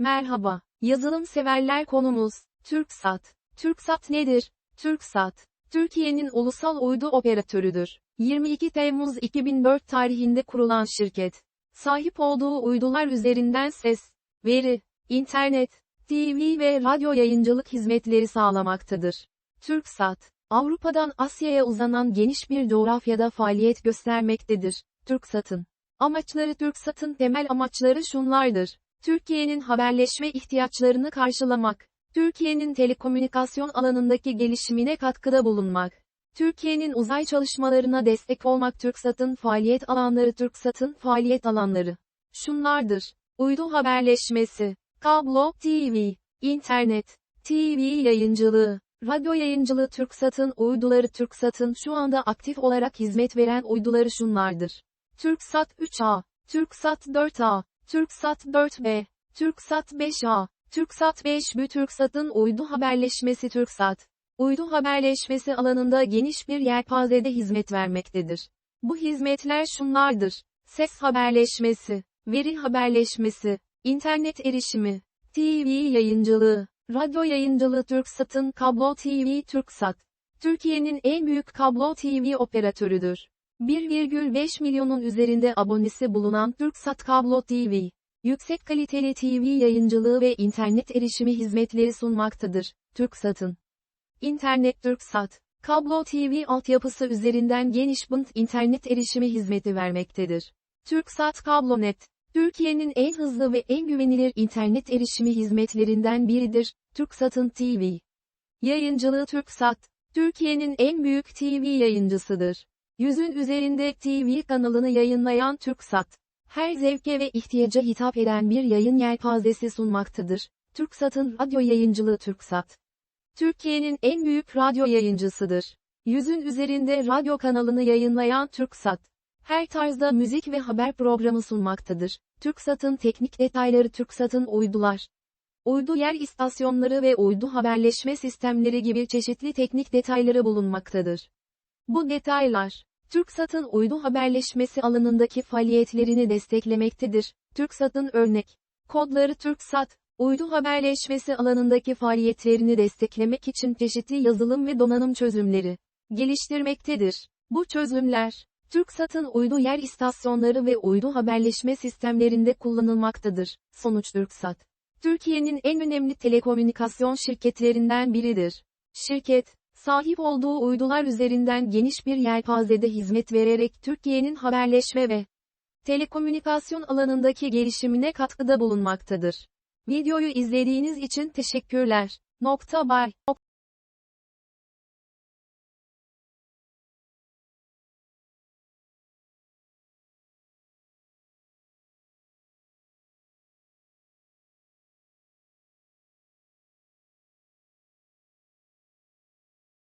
Merhaba, yazılım severler konumuz, TürkSat. TürkSat nedir? TürkSat, Türkiye'nin ulusal uydu operatörüdür. 22 Temmuz 2004 tarihinde kurulan şirket, sahip olduğu uydular üzerinden ses, veri, internet, TV ve radyo yayıncılık hizmetleri sağlamaktadır. TürkSat, Avrupa'dan Asya'ya uzanan geniş bir coğrafyada faaliyet göstermektedir. TürkSat'ın amaçları TürkSat'ın temel amaçları şunlardır. Türkiye'nin haberleşme ihtiyaçlarını karşılamak, Türkiye'nin telekomünikasyon alanındaki gelişimine katkıda bulunmak, Türkiye'nin uzay çalışmalarına destek olmak TürkSat'ın faaliyet alanları TürkSat'ın faaliyet alanları. Şunlardır. Uydu haberleşmesi, kablo, TV, internet, TV yayıncılığı, radyo yayıncılığı TürkSat'ın uyduları TürkSat'ın şu anda aktif olarak hizmet veren uyduları şunlardır. TürkSat 3A, TürkSat 4A, TürkSat 4B, TürkSat 5A, TürkSat 5B TürkSat'ın uydu haberleşmesi TürkSat, uydu haberleşmesi alanında geniş bir yelpazede hizmet vermektedir. Bu hizmetler şunlardır. Ses haberleşmesi, veri haberleşmesi, internet erişimi, TV yayıncılığı, radyo yayıncılığı TürkSat'ın kablo TV TürkSat, Türkiye'nin en büyük kablo TV operatörüdür. 1,5 milyonun üzerinde abonesi bulunan TürkSat Kablo TV, yüksek kaliteli TV yayıncılığı ve internet erişimi hizmetleri sunmaktadır. TürkSat'ın İnternet TürkSat, kablo TV altyapısı üzerinden geniş bant internet erişimi hizmeti vermektedir. TürkSat Kablonet, Türkiye'nin en hızlı ve en güvenilir internet erişimi hizmetlerinden biridir. TürkSat'ın TV yayıncılığı TürkSat, Türkiye'nin en büyük TV yayıncısıdır. Yüzün üzerinde TV kanalını yayınlayan TürkSat, her zevke ve ihtiyaca hitap eden bir yayın yelpazesi sunmaktadır. TürkSat'ın radyo yayıncılığı TürkSat, Türkiye'nin en büyük radyo yayıncısıdır. Yüzün üzerinde radyo kanalını yayınlayan TürkSat, her tarzda müzik ve haber programı sunmaktadır. TürkSat'ın teknik detayları TürkSat'ın uydular, uydu yer istasyonları ve uydu haberleşme sistemleri gibi çeşitli teknik detayları bulunmaktadır. Bu detaylar, TürkSat'ın uydu haberleşmesi alanındaki faaliyetlerini desteklemektedir. TürkSat'ın örnek kodları TürkSat, uydu haberleşmesi alanındaki faaliyetlerini desteklemek için çeşitli yazılım ve donanım çözümleri geliştirmektedir. Bu çözümler, TürkSat'ın uydu yer istasyonları ve uydu haberleşme sistemlerinde kullanılmaktadır. Sonuç TürkSat, Türkiye'nin en önemli telekomünikasyon şirketlerinden biridir. Şirket, sahip olduğu uydular üzerinden geniş bir yelpazede hizmet vererek Türkiye'nin haberleşme ve telekomünikasyon alanındaki gelişimine katkıda bulunmaktadır. Videoyu izlediğiniz için teşekkürler. Nokta bay.